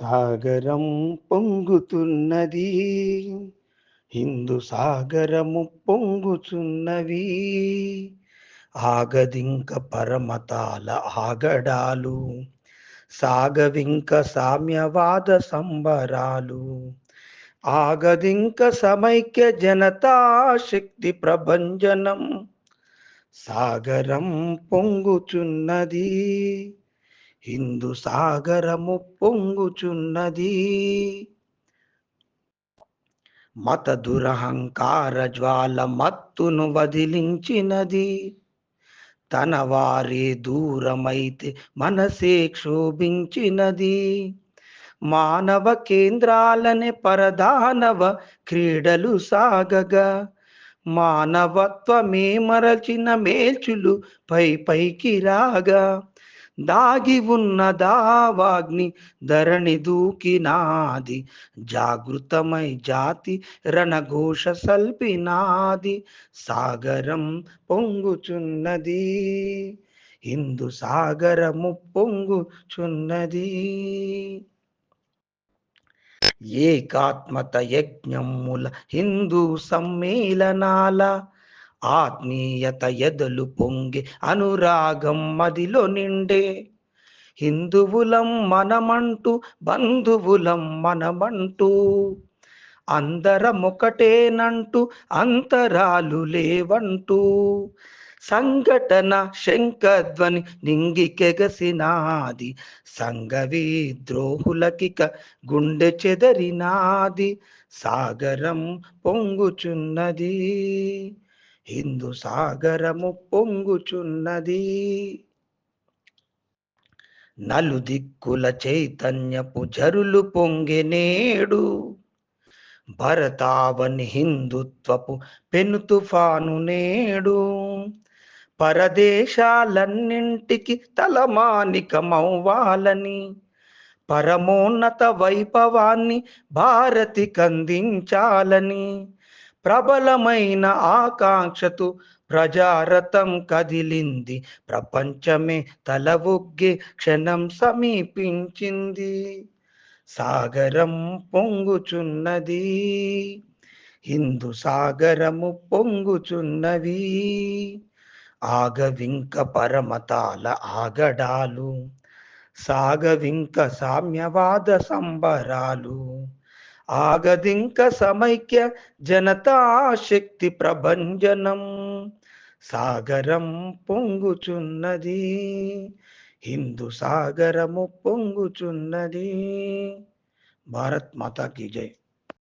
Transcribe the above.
సాగరం పొంగుతున్నది. హిందూ సాగరము పొంగుచున్నవి ఆగదింక పరమతాల ఆగడాలు. సాగవింక సామ్యవాద సంబరాలు. ఆగదింక సమైక్య జనతా శక్తి ప్రభంజనం. సాగరం పొంగుచున్నది హిందూ సాగరము పొంగుచున్నది. మత దురహంకార జ్వాల మత్తును వదిలించినది. తన వారే దూరమైతే మనసే క్షోభించినది. మానవ కేంద్రాలనే పరదానవ క్రీడలు సాగగా. మానవత్వమే మరచిన మేల్చులు పై పైకి రాగా. దాగి ఉన్న దావాగ్ని ధరణి దూకినాది జాగృతమై జాతి రణఘోష సల్పినాది సాగరం పొంగుచున్నది హిందూ సాగరము పొంగుచున్నది. ఏకాత్మత యజ్ఞముల హిందూ సమ్మేళనాల ఆత్మీయత ఎదలు పొంగి అనురాగం మదిలో నిండే. హిందువులం మనమంటూ బంధువులం మనమంటూ అందరమొకటేనంటూ అంతరాలు లేవంటూ. సంఘటన శంఖధ్వని నింగికెగసినాది సంగవి ద్రోహులకిక గుండె చెదరినాది సాగరం పొంగుచున్నది. హిందూ సాగరము పొంగుచున్నది. నలుదిక్కుల చైతన్యపు జరులు పొంగెనేడు భరతావని హిందుత్వపు పెను తుఫాను నేడు పరదేశాలన్నింటికి తలమానికమవ్వాలని పరమోన్నత వైభవాన్ని భారతి కందించాలని ప్రబలమైన ఆకాంక్షతో ప్రజారథం కదిలింది. ప్రపంచమే తల ఉగ్గి క్షణం సమీపించింది. సాగరం పొంగుచున్నది. హిందూ సాగరము పొంగుచున్నవి. ఆగవింక పరమతాల ఆగడాలు. సాగవింక సామ్యవాద సంబరాలు. ఆగదింక సమైక్య జనతా శక్తి ప్రభంజనం. సాగరం పొంగుచున్నది హిందూ సాగరము పొంగుచున్నది. భారత్ మాతా కీ జై.